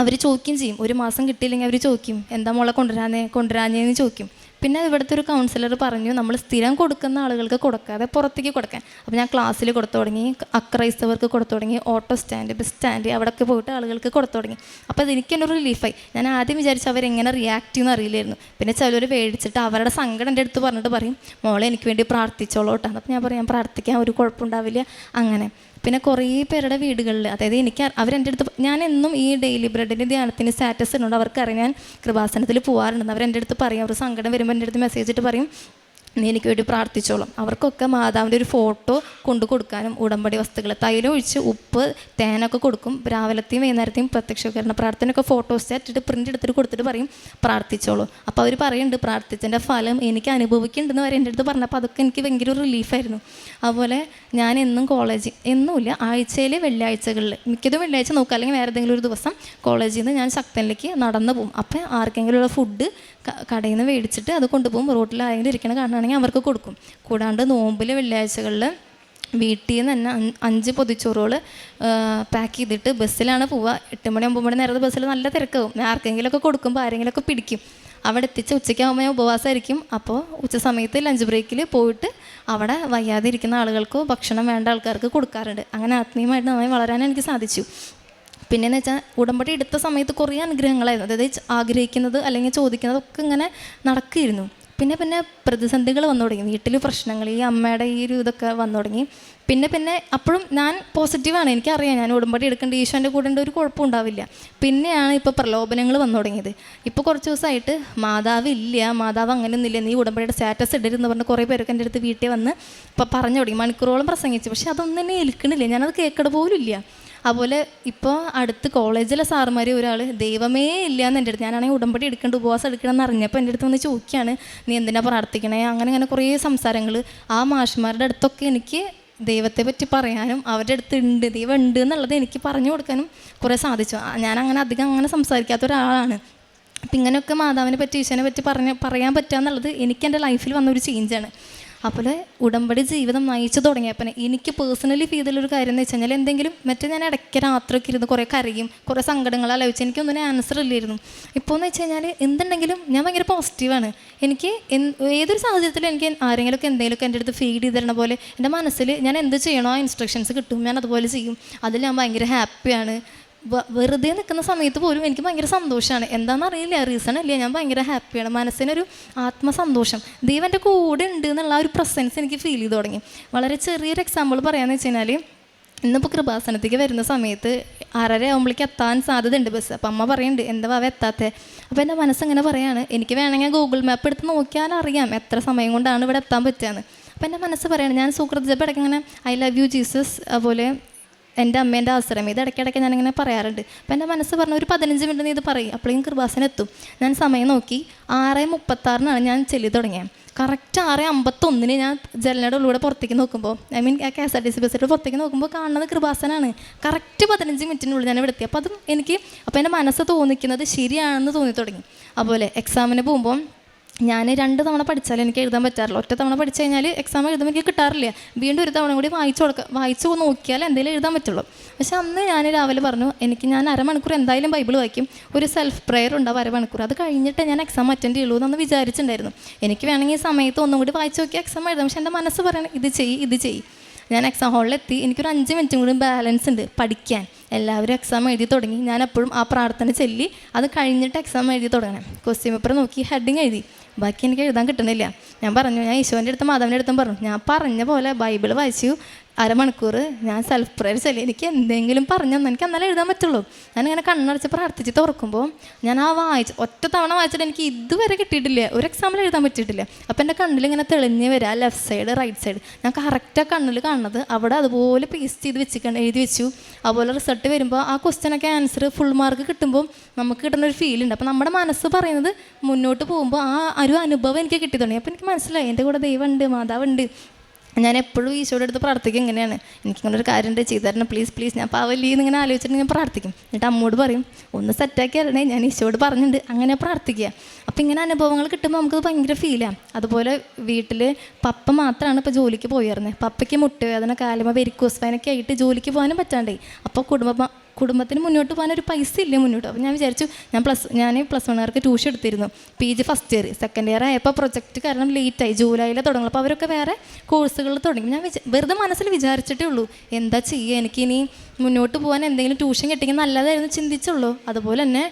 അവർ ചോദിക്കുകയും ചെയ്യും. ഒരു മാസം കിട്ടിയില്ലെങ്കിൽ അവർ ചോദിക്കും എന്താ മോളെ കൊണ്ടുവരാനേ? കൊണ്ടുവരാനേന്ന് ചോദിക്കും. പിന്നെ ഇവിടുത്തെ ഒരു കൗൺസിലർ പറഞ്ഞു നമ്മൾ സ്ഥിരം കൊടുക്കുന്ന ആളുകൾക്ക് കൊടുക്കാതെ പുറത്തേക്ക് കൊടുക്കാൻ. അപ്പോൾ ഞാൻ ക്ലാസ്സിൽ കൊടുത്തു തുടങ്ങി അക്രൈസ്തവർക്ക് കൊടുത്തു തുടങ്ങി ഓട്ടോ സ്റ്റാൻഡ് ബസ് സ്റ്റാൻഡ് അവിടെയൊക്കെ പോയിട്ട് ആളുകൾക്ക് കൊടുത്തു തുടങ്ങി. അപ്പോൾ അത് എനിക്ക് എന്റെ ഒരു റിലീഫായി ഞാൻ ആദ്യം വിചാരിച്ചു അവരെങ്ങനെ റിയാക്ട് ചെയ്യുമെന്ന് അറിയില്ലായിരുന്നു. പിന്നെ ചിലർ പേടിച്ചിട്ട് അവരുടെ സങ്കടം എന്റെ അടുത്ത് പറഞ്ഞിട്ട് പറയും മോളെ എനിക്ക് വേണ്ടി പ്രാർത്ഥിച്ചോളൂ കേട്ടോ അപ്പോൾ ഞാൻ പറയാം പ്രാർത്ഥിക്കാൻ ഒരു കുഴപ്പമുണ്ടാവില്ല. അങ്ങനെ. പിന്നെ കുറേ പേരുടെ വീടുകളിൽ അതായത് എനിക്ക് അവരെന്റെ അടുത്ത് ഞാൻ എന്നും ഈ ഡെയിലി ബ്രെഡിന്റെ ധ്യാനത്തിന് സ്റ്റാറ്റസ് ഇടുന്നുണ്ട്. അവർക്കറിയാം ഞാൻ കൃപാസനത്തിൽ പോകാറുണ്ടെന്ന് അവരെന്റെ അടുത്ത് പറയും അവർ സങ്കടം വരുമ്പോൾ എന്റെ അടുത്ത് മെസ്സേജ് ഇട്ട് പറയും നീ എനിക്ക് വേണ്ടി പ്രാർത്ഥിച്ചോളും. അവർക്കൊക്കെ മാതാവിന്റെ ഒരു ഫോട്ടോ കൊണ്ടു കൊടുക്കാനും ഉടമ്പടി വസ്തുക്കൾ തൈലം ഒഴിച്ച് ഉപ്പ് തേനൊക്കെ കൊടുക്കും. രാവിലത്തെയും വൈകുന്നേരത്തെയും പ്രത്യക്ഷീകരണ പ്രാർത്ഥനയൊക്കെ ഫോട്ടോസ് ഇട്ടിട്ട് പ്രിന്റ് എടുത്തിട്ട് കൊടുത്തിട്ട് പറയും പ്രാർത്ഥിച്ചോളൂ. അപ്പോൾ അവർ പറയുന്നുണ്ട് പ്രാർത്ഥിച്ചതിന്റെ ഫലം എനിക്ക് അനുഭവിക്കുന്നുണ്ടെന്ന് വരെ എന്റെ അടുത്ത് പറഞ്ഞപ്പോൾ അതൊക്കെ എനിക്ക് ഭയങ്കര ഒരു റിലീഫായിരുന്നു അതുപോലെ ഞാൻ എന്നും കോളേജ് എന്നുമില്ല ആഴ്ചയിൽ വെള്ളിയാഴ്ചകളിൽ മിക്കതും വെള്ളിയാഴ്ച നോക്കുക. അല്ലെങ്കിൽ വേറെ ഏതെങ്കിലും ഒരു ദിവസം കോളേജിൽ നിന്ന് ഞാൻ ശക്തനിലേക്ക് നടന്നു പോകും. അപ്പോൾ ആർക്കെങ്കിലും ഉള്ള ഫുഡ് കടയിൽ നിന്ന് മേടിച്ചിട്ട് അത് കൊണ്ടുപോകും. റോട്ടിൽ ആരെങ്കിലും ഇരിക്കണ കാണുകയാണെങ്കിൽ അവർക്ക് കൊടുക്കും. കൂടാണ്ട് നോമ്പിലെ വെള്ളിയാഴ്ചകളിൽ വീട്ടിൽ നിന്ന് തന്നെ അഞ്ച് പൊതിച്ചോറുകൾ പാക്ക് ചെയ്തിട്ട് ബസ്സിലാണ് പോവുക. എട്ട് മണി ഒമ്പത് മണി നേരത്തെ ബസ്സിൽ നല്ല തിരക്കാവും. ആർക്കെങ്കിലുമൊക്കെ കൊടുക്കുമ്പോൾ ആരെങ്കിലുമൊക്കെ പിടിക്കും. അവിടെ എത്തിച്ച് ഉച്ചയ്ക്കാകുമ്പോൾ ഞാൻ ഉപവാസമായിരിക്കും. അപ്പോൾ ഉച്ച സമയത്ത് ലഞ്ച് ബ്രേക്കിൽ പോയിട്ട് അവിടെ വയ്യാതെ ഇരിക്കുന്ന ആളുകൾക്കോ ഭക്ഷണം വേണ്ട ആൾക്കാർക്ക് കൊടുക്കാറുണ്ട്. അങ്ങനെ ആത്മീയമായിട്ട് നന്നായി വളരാൻ എനിക്ക് സാധിച്ചു. പിന്നെന്ന് വെച്ചാൽ ഉടമ്പടി എടുത്ത സമയത്ത് കുറേ അനുഗ്രഹങ്ങളായിരുന്നു. അതായത് ആഗ്രഹിക്കുന്നത് അല്ലെങ്കിൽ ചോദിക്കുന്നതൊക്കെ ഇങ്ങനെ നടക്കുകയായിരുന്നു. പിന്നെ പിന്നെ പ്രതിസന്ധികൾ വന്നു തുടങ്ങി. വീട്ടിൽ പ്രശ്നങ്ങൾ ഈ അമ്മയുടെ ഈ ഒരു ഇതൊക്കെ വന്നു തുടങ്ങി. പിന്നെ പിന്നെ അപ്പോഴും ഞാൻ പോസിറ്റീവാണ് എനിക്കറിയാം. ഞാൻ ഉടമ്പടി എടുക്കേണ്ട ഈശോന്റെ കൂടെ ഒരു കുഴപ്പം ഉണ്ടാവില്ല. പിന്നെയാണ് ഇപ്പോൾ പ്രലോഭനങ്ങൾ വന്നു തുടങ്ങിയത്. ഇപ്പോൾ കുറച്ച് ദിവസമായിട്ട് മാതാവ് ഇല്ല മാതാവ് അങ്ങനെയൊന്നുമില്ല. നീ ഉടമ്പടിയുടെ സ്റ്റാറ്റസ് ഇടരുതെന്ന് പറഞ്ഞ് കുറേ പേരൊക്കെ എന്റെ അടുത്ത് വീട്ടിൽ വന്ന് ഇപ്പോൾ പറഞ്ഞു തുടങ്ങി. മണിക്കൂറോളം പ്രസംഗിച്ചു. പക്ഷേ അതൊന്നും എന്നെ ഏൽക്കണില്ല. ഞാനത് കേൾക്കണ പോലും ഇല്ല. അതുപോലെ ഇപ്പോൾ അടുത്ത് കോളേജിലെ സാറുമാർ ഒരാൾ ദൈവമേ ഇല്ല എന്ന് എന്റെ അടുത്ത് ഞാനാണെങ്കിൽ ഉടമ്പടി എടുക്കേണ്ട ഉപവാസം എടുക്കണം എന്ന് അറിഞ്ഞപ്പോൾ എന്റെ അടുത്ത് വന്ന് ചോദിക്കുകയാണ് നീ എന്തിനാ പ്രാർത്ഥിക്കണേ? അങ്ങനെ അങ്ങനെ കുറേ സംസാരങ്ങൾ ആ മാഷ്മാരുടെ അടുത്തൊക്കെ എനിക്ക് ദൈവത്തെ പറ്റി പറയാനും അവരുടെ അടുത്ത് ഉണ്ട് ദൈവം ഉണ്ട് എന്നുള്ളത് എനിക്ക് പറഞ്ഞു കൊടുക്കാനും കുറേ സാധിച്ചു. ഞാൻ അങ്ങനെ അധികം അങ്ങനെ സംസാരിക്കാത്ത ഒരാളാണ്. അപ്പം ഇങ്ങനെയൊക്കെ മാതാവിനെ പറ്റി ഈശോനെ പറ്റി പറഞ്ഞ് പറയാൻ പറ്റുക എന്നുള്ളത് എനിക്ക് എന്റെ ലൈഫിൽ വന്നൊരു ചേഞ്ചാണ് അപ്പോൾ ഉടമ്പടി ജീവിതം നയിച്ചു തുടങ്ങിയപ്പോൾ എനിക്ക് പേഴ്സണലി ഫീൽ ചെയ്തൊരു കാര്യം എന്ന് വെച്ച് കഴിഞ്ഞാൽ എന്തെങ്കിലും മറ്റേ ഞാൻ ഇടയ്ക്ക് രാത്രിയൊക്കെ ഇരുന്ന് കുറേ കരയും കുറേ സങ്കടങ്ങൾ ആലോചിച്ച് എനിക്കൊന്നിനും ആൻസർ ഇല്ലായിരുന്നു. ഇപ്പോൾ എന്ന് വെച്ച് കഴിഞ്ഞാൽ എന്തുണ്ടെങ്കിലും ഞാൻ ഭയങ്കര പോസിറ്റീവാണ് എനിക്ക് ഏതൊരു സാഹചര്യത്തിലും എനിക്ക് ആരെങ്കിലുമൊക്കെ എന്തെങ്കിലുമൊക്കെ എന്റെ അടുത്ത് ഫീഡ് ചെയ്ത് തരണ പോലെ എന്റെ മനസ്സിൽ ഞാൻ എന്ത് ചെയ്യണോ ആ ഇൻസ്ട്രക്ഷൻസ് കിട്ടും ഞാൻ അതുപോലെ ചെയ്യും. അതിൽ ഞാൻ ഭയങ്കര ഹാപ്പിയാണ് വെറുതെ നിൽക്കുന്ന സമയത്ത് പോലും എനിക്ക് ഭയങ്കര സന്തോഷമാണ് എന്താണെന്ന് അറിയില്ല റീസൺ അല്ല ഞാൻ ഭയങ്കര ഹാപ്പിയാണ് മനസ്സിനൊരു ആത്മസന്തോഷം. ദൈവം എന്റെ കൂടെ ഉണ്ട് എന്നുള്ള ഒരു പ്രസൻസ് എനിക്ക് ഫീൽ ചെയ്ത് തുടങ്ങി. വളരെ ചെറിയൊരു എക്സാമ്പിൾ പറയാമെന്ന് വെച്ച് കഴിഞ്ഞാൽ ഇന്നിപ്പോൾ കൃപാസനത്തേക്ക് വരുന്ന സമയത്ത് ആറര ആകുമ്പോഴേക്ക് എത്താൻ സാധ്യതയുണ്ട് ബസ്. അപ്പം അമ്മ പറയുന്നുണ്ട് എന്താ വാവ എത്താത്തത് അപ്പോൾ എന്റെ മനസ്സിങ്ങനെ പറയാണ് എനിക്ക് വേണമെങ്കിൽ ഗൂഗിൾ മാപ്പ് എടുത്ത് നോക്കിയാൽ അറിയാം എത്ര സമയം കൊണ്ടാണ് ഇവിടെ എത്താൻ പറ്റുകയെന്ന് അപ്പോൾ എന്റെ മനസ്സ് പറയാണ് ഞാൻ സുഹൃത്ത് ജപ്പ് ഇടയ്ക്ക് ഇങ്ങനെ ഐ ലവ് യു ജീസസ് അതുപോലെ എന്റെ അമ്മേന്റെ അവസരം. ഇത് ഇടയ്ക്കിടയ്ക്ക് ഞാനിങ്ങനെ പറയാറുണ്ട്. അപ്പം എന്റെ മനസ്സ് പറഞ്ഞു ഒരു പതിനഞ്ച് മിനിറ്റ് നീ ഇത് പറയും. അപ്പോഴേക്കും കൃപാസന എത്തും. ഞാൻ സമയം നോക്കി. ആറ് മുപ്പത്താറിനാണ് ഞാൻ ചെല്ലി തുടങ്ങിയത് കറക്റ്റ് ആറ് അമ്പത്തൊന്നിന് ഞാൻ ജനലയുടെ ഉള്ളിലൂടെ പുറത്തേക്ക് നോക്കുമ്പോൾ I mean K S R T C ബസ്സിലൂടെ പുറത്തേക്ക് നോക്കുമ്പോൾ കാണുന്നത് കൃപാസനാണ്. കറക്റ്റ് പതിനഞ്ച് മിനിറ്റിനുള്ളിൽ ഞാൻ ഇവിടെ എത്തി. അപ്പോൾ അതും എനിക്ക് അപ്പോൾ എന്റെ മനസ്സ് തോന്നിക്കുന്നത് ശരിയാണെന്ന് തോന്നി തുടങ്ങി. അതുപോലെ എക്സാമിന് പോകുമ്പോൾ ഞാൻ രണ്ട് തവണ പഠിച്ചാൽ എനിക്ക് എഴുതാൻ പറ്റാറില്ല ഒറ്റ തവണ പഠിച്ചു കഴിഞ്ഞാൽ എക്സാം എഴുതുമ്പോൾ എനിക്ക് കിട്ടാറില്ല. വീണ്ടും ഒരു തവണ കൂടി വായിച്ചു കൊടുക്കുക വായിച്ചു നോക്കിയാൽ എന്തെങ്കിലും എഴുതാൻ പറ്റുള്ളൂ. പക്ഷെ അന്ന് ഞാൻ രാവിലെ പറഞ്ഞു എനിക്ക് ഞാൻ അരമണിക്കൂർ എന്തായാലും ബൈബിൾ വായിക്കും. ഒരു സെൽഫ് പ്രെയർ ഉണ്ടാവും അരമണിക്കൂർ. അത് കഴിഞ്ഞിട്ട് ഞാൻ എക്സാം അറ്റൻഡ് ചെയ്യുള്ളൂ എന്നൊന്ന് വിചാരിച്ചിട്ടുണ്ടായിരുന്നു. എനിക്ക് വേണമെങ്കിൽ ഈ സമയത്ത് ഒന്നും കൂടി വായിച്ചു നോക്കി എക്സാം എഴുതാം. പക്ഷേ എന്റെ മനസ്സ് പറയണം ഇത് ചെയ്യ് ഇത് ചെയ്യ്. ഞാൻ എക്സാം ഹാളിലെത്തി എനിക്കൊരു അഞ്ച് മിനിറ്റും കൂടി ബാലൻസ് ഉണ്ട് പഠിക്കാൻ. എല്ലാവരും എക്സാം എഴുതി തുടങ്ങി. ഞാൻ എപ്പോഴും ആ പ്രാർത്ഥന ചൊല്ലി. അത് കഴിഞ്ഞിട്ട് എക്സാം എഴുതി തുടങ്ങണം. ക്വസ്റ്റ്യൻ പേപ്പർ നോക്കി ഹെഡിങ് എഴുതി. ബാക്കി എനിക്ക് എഴുതാൻ കിട്ടണില്ല ഞാൻ പറഞ്ഞു ഞാൻ ഈശോന്റെ അടുത്തും മാധവന്റെ അടുത്തും പറഞ്ഞു. ഞാൻ പറഞ്ഞ പോലെ ബൈബിൾ വായിച്ചു. അരമണിക്കൂർ ഞാൻ സെൽഫ് പ്രയർ ചൊല്ലി എനിക്ക് എന്തെങ്കിലും പറഞ്ഞു എനിക്ക് എന്നാലേ എഴുതാൻ പറ്റുള്ളൂ. ഞാനിങ്ങനെ കണ്ണടച്ച് പ്രാർത്ഥിച്ച് തുറക്കുമ്പോൾ ഞാൻ ആ വായിച്ച് ഒറ്റ തവണ വായിച്ചിട്ട് എനിക്ക് ഇതുവരെ കിട്ടിയിട്ടില്ല. ഒരു എക്സാമ്പിൾ എഴുതാൻ പറ്റിയിട്ടില്ല. അപ്പോൾ എന്റെ കണ്ണിൽ ഇങ്ങനെ തെളിഞ്ഞ് വരിക ലെഫ്റ്റ് സൈഡ് റൈറ്റ് സൈഡ് ഞാൻ കറക്റ്റ് ആ കണ്ണിൽ കാണുന്നത് അവിടെ അതുപോലെ പേസ്റ്റ് ചെയ്ത് വെച്ചിട്ടുണ്ട് എഴുതി വെച്ചു. അതുപോലെ റിസൾട്ട് വരുമ്പോൾ ആ ക്വസ്റ്റ്യനൊക്കെ ആൻസർ ഫുൾ മാർക്ക് കിട്ടുമ്പോൾ നമുക്ക് കിട്ടുന്ന ഒരു ഫീൽ ഉണ്ട്. അപ്പോൾ നമ്മുടെ മനസ്സ് പറയുന്നത് മുന്നോട്ട് പോകുമ്പോൾ ആ ഒരു അനുഭവം എനിക്ക് കിട്ടി തുടങ്ങി. അപ്പോൾ എനിക്ക് മനസ്സിലായി എന്റെ കൂടെ ദൈവമുണ്ട് മാതാവുണ്ട് ഞാൻ എപ്പോഴും ഈശോയുടെ അടുത്ത് പ്രാർത്ഥിക്കും ഇങ്ങനെയാണ്. എനിക്കിങ്ങനെ ഒരു കാര്യം ഉണ്ട് ചെയ്തു തരണം പ്ലീസ് പ്ലീസ് ഞാൻ പാവല്ലി എന്നിങ്ങനെ ആലോചിച്ചിട്ട് ഞാൻ പ്രാർത്ഥിക്കും. എന്നിട്ട് അമ്മോട് പറയും ഒന്ന് സെറ്റാക്കി തരണേ ഞാൻ ഈശോയോട് പറഞ്ഞിട്ടുണ്ട്. അങ്ങനെ പ്രാർത്ഥിക്കുക. അപ്പം ഇങ്ങനെ അനുഭവങ്ങൾ കിട്ടുമ്പോൾ നമുക്കത് ഭയങ്കര ഫീലാണ് അതുപോലെ വീട്ടിൽ പപ്പ മാത്രമാണ് ഇപ്പോൾ ജോലിക്ക് പോയിരുന്നത് പപ്പയ്ക്ക് മുട്ടുവേദന കാലുമ വെരിക്കോസ് വേനൊക്കെ ആയിട്ട് ജോലിക്ക് പോകാനും പറ്റാണ്ടേ അപ്പോൾ കുടുംബ കുടുംബത്തിന് മുന്നോട്ട് പോകാൻ ഒരു പൈസ ഇല്ല മുന്നോട്ട്? അപ്പോൾ ഞാൻ വിചാരിച്ചു ഞാൻ പ്ലസ് ഞാൻ പ്ലസ് വണ്ണുകാർക്ക് ട്യൂഷൻ എടുത്തിരുന്നു. P G first year second year ആയപ്പോൾ പ്രൊജക്റ്റ് കാരണം ലേറ്റായി ജൂലൈയിൽ തുടങ്ങും അപ്പോൾ അവരൊക്കെ വേറെ കോഴ്സുകൾ തുടങ്ങി. ഞാൻ വെറുതെ മനസ്സിൽ വിചാരിച്ചിട്ടേ ഉള്ളൂ. എന്താ ചെയ്യുക എനിക്കിനി മുന്നോട്ട് പോകാൻ എന്തെങ്കിലും ട്യൂഷൻ കിട്ടിയെങ്കിൽ നല്ലതായിരുന്നു ചിന്തിച്ചുള്ളൂ. അതുപോലെ തന്നെ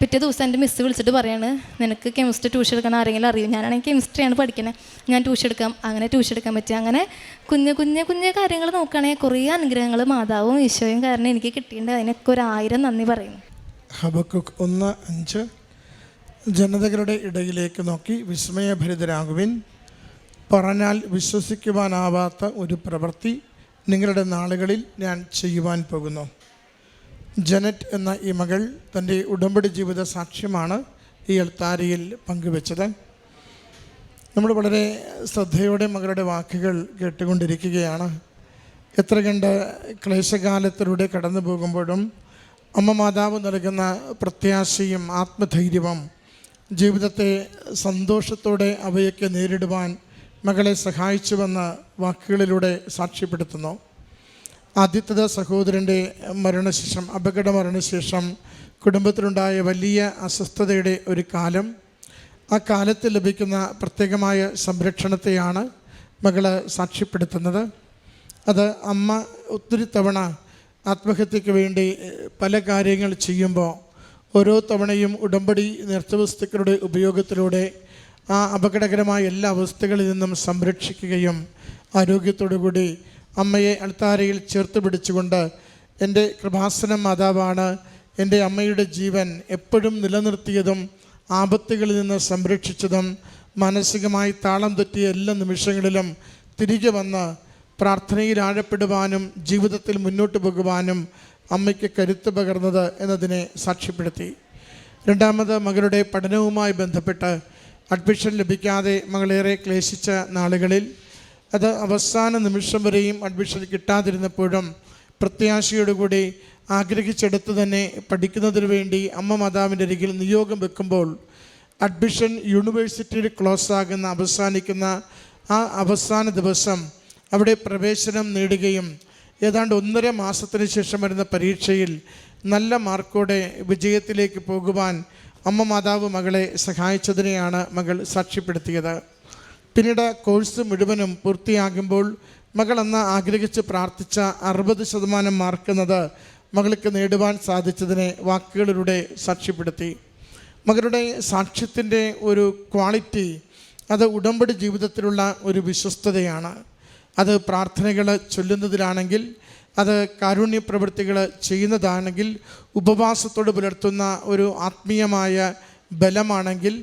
പിറ്റേ ദിവസം എന്റെ മിസ്സ് വിളിച്ചിട്ട് പറയാണ് നിനക്ക് കെമിസ്ട്രി ട്യൂഷൻ എടുക്കാൻ ആരെങ്കിലും അറിയും? ഞാനാണെങ്കിൽ കെമിസ്ട്രിയാണ് പഠിക്കുന്നത് ഞാൻ ട്യൂഷൻ എടുക്കാം. അങ്ങനെ ട്യൂഷൻ എടുക്കാൻ പറ്റി. അങ്ങനെ കുഞ്ഞു കുഞ്ഞു കുഞ്ഞു കാര്യങ്ങൾ നോക്കുകയാണെങ്കിൽ കുറേ അനുഗ്രഹങ്ങൾ മാതാവും ഈശോയും കാരണം എനിക്ക് കിട്ടിയിട്ടുണ്ട്. അതിനൊക്കെ ഒരു ആയിരം നന്ദി പറയുന്നു. ഒന്ന് അഞ്ച്. ജനതകളുടെ ഇടയിലേക്ക് നോക്കി വിസ്മയഭരിതരാകുവിൻ. പറഞ്ഞാൽ വിശ്വസിക്കുവാനാവാത്ത ഒരു പ്രവൃത്തി നിങ്ങളുടെ നാളുകളിൽ ഞാൻ ചെയ്യുവാൻ പോകുന്നു. ജനറ്റ് എന്ന ഈ മകൾ തന്റെ ഉടമ്പടി ജീവിത സാക്ഷ്യമാണ് ഈ എൽത്താരയിൽ പങ്കുവെച്ചത്. നമ്മൾ വളരെ ശ്രദ്ധയോടെ മകളുടെ വാക്കുകൾ കേട്ടുകൊണ്ടിരിക്കുകയാണ്. എത്ര കണ്ട് ക്ലേശകാലത്തിലൂടെ കടന്നു പോകുമ്പോഴും അമ്മ മാതാവ് നൽകുന്ന പ്രത്യാശയും ആത്മധൈര്യവും ജീവിതത്തെ സന്തോഷത്തോടെ അവയൊക്കെ നേരിടുവാൻ മകളെ സഹായിച്ചുവെന്ന് വാക്കുകളിലൂടെ സാക്ഷ്യപ്പെടുത്തുന്നു. ആദ്യത്തത് സഹോദരന്റെ മരണശേഷം അപകട മരണശേഷം കുടുംബത്തിലുണ്ടായ വലിയ അസ്വസ്ഥതയുടെ ഒരു കാലം. ആ കാലത്ത് ലഭിക്കുന്ന പ്രത്യേകമായ സംരക്ഷണത്തെയാണ് മകൾ സാക്ഷ്യപ്പെടുത്തുന്നത്. അത് അമ്മ ഒത്തിരി തവണ ആത്മഹത്യക്ക് വേണ്ടി പല കാര്യങ്ങൾ ചെയ്യുമ്പോൾ ഓരോ തവണയും ഉടമ്പടി നിർത്തവസ്തുക്കളുടെ ഉപയോഗത്തിലൂടെ ആ അപകടകരമായ എല്ലാ അവസ്ഥകളിൽ നിന്നും സംരക്ഷിക്കുകയും ആരോഗ്യത്തോടുകൂടി അമ്മയെ അൾത്താരയിൽ ചേർത്ത് പിടിച്ചുകൊണ്ട് എന്റെ കൃപാസന മാതാവാണ്. എന്റെ അമ്മയുടെ ജീവൻ എപ്പോഴും നിലനിർത്തിയതും ആപത്തുകളിൽ നിന്ന് സംരക്ഷിച്ചതും മാനസികമായി താളം തെറ്റിയ എല്ലാ നിമിഷങ്ങളിലും തിരികെ വന്ന് പ്രാർത്ഥനയിൽ ആഴപ്പെടുവാനും ജീവിതത്തിൽ മുന്നോട്ട് പോകുവാനും അമ്മയ്ക്ക് കരുത്ത് പകർന്നത് എന്നതിനെ സാക്ഷ്യപ്പെടുത്തി. രണ്ടാമത് മകളുടെ പഠനവുമായി ബന്ധപ്പെട്ട് അഡ്മിഷൻ ലഭിക്കാതെ മകളേറെ ക്ലേശിച്ച നാളുകളിൽ അത് അവസാന നിമിഷം വരെയും അഡ്മിഷൻ കിട്ടാതിരുന്നപ്പോഴും പ്രത്യാശയോടുകൂടി ആഗ്രഹിച്ചെടുത്ത് തന്നെ പഠിക്കുന്നതിന് വേണ്ടി അമ്മ മാതാവിന്റെ അരികിൽ നിയോഗം വെക്കുമ്പോൾ അഡ്മിഷൻ യൂണിവേഴ്സിറ്റിയിൽ ക്ലോസ് ആകുന്ന അവസാനിക്കുന്ന ആ അവസാന ദിവസം അവിടെ പ്രവേശനം നേടുകയും ഏതാണ്ട് ഒന്നര മാസത്തിന് ശേഷം വരുന്ന പരീക്ഷയിൽ നല്ല മാർക്കോടെ വിജയത്തിലേക്ക് പോകുവാൻ അമ്മ മാതാവ് മകളെ സഹായിച്ചതിനെയാണ് മകൾ സാക്ഷ്യപ്പെടുത്തിയത്. പിന്നീട് കോഴ്സ് മുഴുവനും പൂർത്തിയാകുമ്പോൾ മകൾ അന്ന് ആഗ്രഹിച്ച് പ്രാർത്ഥിച്ച അറുപത് ശതമാനം മാർക്കുന്നത് മകൾക്ക് നേടുവാൻ സാധിച്ചതിനെ വാക്കുകളിലൂടെ സാക്ഷ്യപ്പെടുത്തി. മകളുടെ സാക്ഷ്യത്തിന്റെ ഒരു ക്വാളിറ്റി അത് ഉടമ്പടി ജീവിതത്തിലുള്ള ഒരു വിശ്വസ്തതയാണ്. അത് പ്രാർത്ഥനകൾ ചൊല്ലുന്നതിലാണെങ്കിൽ അത് കാരുണ്യ പ്രവൃത്തികൾ ചെയ്യുന്നതാണെങ്കിൽ ഉപവാസത്തോട് പുലർത്തുന്ന ഒരു ആത്മീയമായ ബലമാണെങ്കിൽ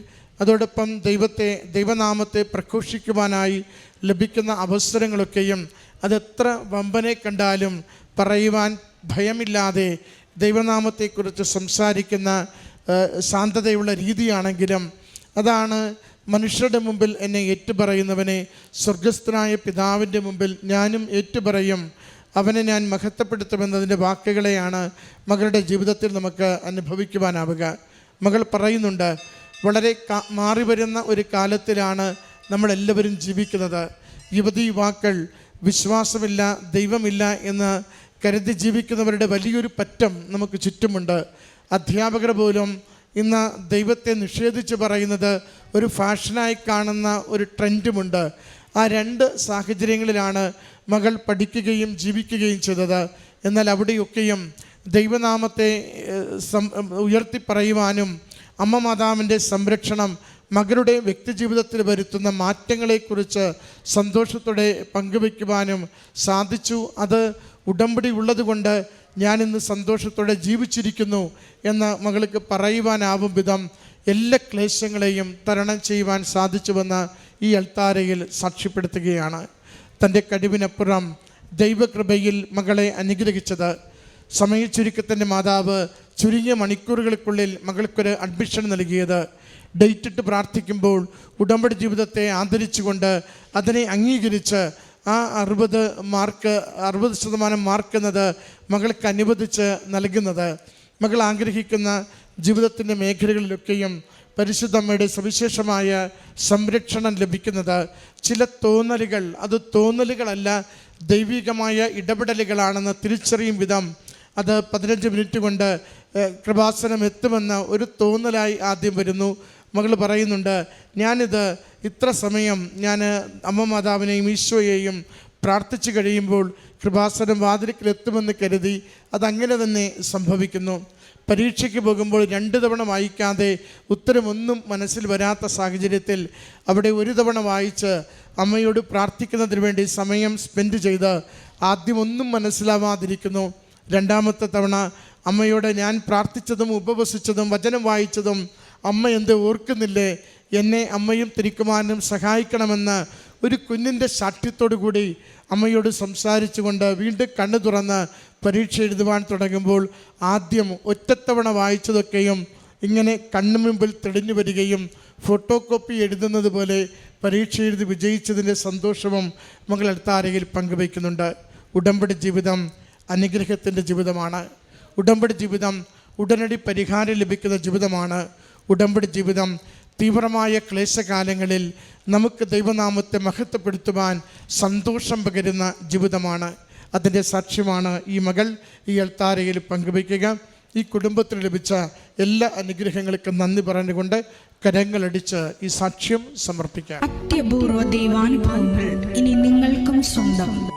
അതോടൊപ്പം ദൈവത്തെ ദൈവനാമത്തെ പ്രഘോഷിക്കുവാനായി ലഭിക്കുന്ന അവസരങ്ങളൊക്കെയും അതെത്ര വമ്പനെ കണ്ടാലും പറയുവാൻ ഭയമില്ലാതെ ദൈവനാമത്തെക്കുറിച്ച് സംസാരിക്കുന്ന ശാന്തതയുള്ള രീതിയാണെങ്കിലും അതാണ് മനുഷ്യരുടെ മുമ്പിൽ എന്നെ ഏറ്റുപറയുന്നവനെ. സ്വർഗസ്ഥനായ പിതാവിന്റെ മുമ്പിൽ ഞാനും ഏറ്റുപറയും. അവനെ ഞാൻ മഹത്വപ്പെടുത്തുമെന്നതിന്റെ വാക്കുകളെയാണ് മകളുടെ ജീവിതത്തിൽ നമുക്ക് അനുഭവിക്കുവാനാവുക. മകൾ പറയുന്നുണ്ട് വളരെ മാറി വരുന്ന ഒരു കാലത്തിലാണ് നമ്മളെല്ലാവരും ജീവിക്കുന്നത്. യുവതി യുവാക്കൾ വിശ്വാസമില്ല ദൈവമില്ല എന്ന് കരുതി ജീവിക്കുന്നവരുടെ വലിയൊരു പറ്റം നമുക്ക് ചുറ്റുമുണ്ട്. അധ്യാപകർ പോലും ഇന്ന് ദൈവത്തെ നിഷേധിച്ച് പറയുന്നത് ഒരു ഫാഷനായി കാണുന്ന ഒരു ട്രെൻഡുമുണ്ട്. ആ രണ്ട് സാഹചര്യങ്ങളിലാണ് മകൾ പഠിക്കുകയും ജീവിക്കുകയും ചെയ്തത്. എന്നാൽ അവിടെയൊക്കെയും ദൈവനാമത്തെ സം- ഉയർത്തി പറയുവാനും അമ്മ മാതാവിന്റെ സംരക്ഷണം മകളുടെ വ്യക്തിജീവിതത്തിൽ വരുത്തുന്ന മാറ്റങ്ങളെക്കുറിച്ച് സന്തോഷത്തോടെ പങ്കുവയ്ക്കുവാനും സാധിച്ചു. അത് ഉടമ്പടി ഉള്ളതുകൊണ്ട് ഞാനിന്ന് സന്തോഷത്തോടെ ജീവിച്ചിരിക്കുന്നു എന്ന് മകൾക്ക് പറയുവാനാവും വിധം എല്ലാ ക്ലേശങ്ങളെയും തരണം ചെയ്യുവാൻ സാധിച്ചുവെന്ന് ഈ അൾത്താരയിൽ സാക്ഷ്യപ്പെടുത്തുകയാണ്. തന്റെ കഴിവിനപ്പുറം ദൈവകൃപയിൽ മകളെ അനുഗ്രഹിച്ചത് സമയച്ചുരുക്കത്തിന്റെ മാതാവ് ചുരുങ്ങിയ മണിക്കൂറുകൾക്കുള്ളിൽ മകൾക്കൊരു അഡ്മിഷൻ നൽകിയത്. ഡേറ്റ് ഇട്ട് പ്രാർത്ഥിക്കുമ്പോൾ ഉടമ്പടി ജീവിതത്തെ ആദരിച്ചുകൊണ്ട് അതിനെ അംഗീകരിച്ച് ആ അറുപത് മാർക്ക് അറുപത് ശതമാനം മാർക്ക് എന്നത് മകൾക്ക് അനുവദിച്ച് നൽകുന്നത്. മകൾ ആഗ്രഹിക്കുന്ന ജീവിതത്തിന്റെ മേഖലകളിലൊക്കെയും പരിശുദ്ധമ്മയുടെ സവിശേഷമായ സംരക്ഷണം ലഭിക്കുന്നത് ചില തോന്നലുകൾ. അത് തോന്നലുകളല്ല ദൈവികമായ ഇടപെടലുകളാണെന്ന് തിരിച്ചറിയും വിധം അത് പതിനഞ്ച് മിനിറ്റ് കൊണ്ട് കൃപാസനം എത്തുമെന്ന ഒരു തോന്നലായി ആദ്യം വരുന്നു. മകൾ പറയുന്നുണ്ട് ഞാനിത് ഇത്ര സമയം ഞാൻ അമ്മ മാതാവിനെയും ഈശോയെയും പ്രാർത്ഥിച്ചു കഴിയുമ്പോൾ കൃപാസനം വാതിലിക്കലെത്തുമെന്ന് കരുതി അതങ്ങനെ തന്നെ സംഭവിക്കുന്നു. പരീക്ഷയ്ക്ക് പോകുമ്പോൾ രണ്ട് തവണ വായിക്കാതെ ഉത്തരമൊന്നും മനസ്സിൽ വരാത്ത സാഹചര്യത്തിൽ അവിടെ ഒരു തവണ വായിച്ച് അമ്മയോട് പ്രാർത്ഥിക്കുന്നതിന് വേണ്ടി സമയം സ്പെൻഡ് ചെയ്ത് ആദ്യം ഒന്നും മനസ്സിലാവാതിരിക്കുന്നു. രണ്ടാമത്തെ തവണ അമ്മയോട് ഞാൻ പ്രാർത്ഥിച്ചതും ഉപവസിച്ചതും വചനം വായിച്ചതും അമ്മ എന്ത് ഓർക്കുന്നില്ലേ? എന്നെ അമ്മയും തിരിക്കുവാനും സഹായിക്കണമെന്ന് ഒരു കുഞ്ഞിന്റെ കൂടി അമ്മയോട് സംസാരിച്ചുകൊണ്ട് വീണ്ടും കണ്ണു തുറന്ന് പരീക്ഷ എഴുതുവാൻ തുടങ്ങുമ്പോൾ ആദ്യം ഒറ്റത്തവണ വായിച്ചതൊക്കെയും ഇങ്ങനെ കണ്ണു മുമ്പിൽ തെളിഞ്ഞു വരികയും ഫോട്ടോ കോപ്പി എഴുതുന്നത് പോലെ പരീക്ഷ എഴുതി വിജയിച്ചതിന്റെ സന്തോഷവും മകൾ അടുത്താരയിൽ പങ്കുവയ്ക്കുന്നുണ്ട്. ഉടമ്പടി ജീവിതം അനുഗ്രഹത്തിന്റെ ജീവിതമാണ്. ഉടമ്പടി ജീവിതം ഉടനടി പരിഹാരം ലഭിക്കുന്ന ജീവിതമാണ്. ഉടമ്പടി ജീവിതം തീവ്രമായ ക്ലേശകാലങ്ങളിൽ നമുക്ക് ദൈവനാമത്തെ മഹത്വപ്പെടുത്തുവാൻ സന്തോഷം പകരുന്ന ജീവിതമാണ്. അതിന്റെ സാക്ഷ്യമാണ് ഈ മകൾ ഈ എൽത്താരയിൽ പങ്കുവയ്ക്കുക. ഈ കുടുംബത്തിന് ലഭിച്ച എല്ലാ അനുഗ്രഹങ്ങൾക്കും നന്ദി പറഞ്ഞുകൊണ്ട് കരങ്ങളടിച്ച് ഈ സാക്ഷ്യം സമർപ്പിക്കാം. അത്യപൂർവ ദൈവാനുഭവങ്ങൾ ഇനി നിങ്ങൾക്കും സ്വന്തം.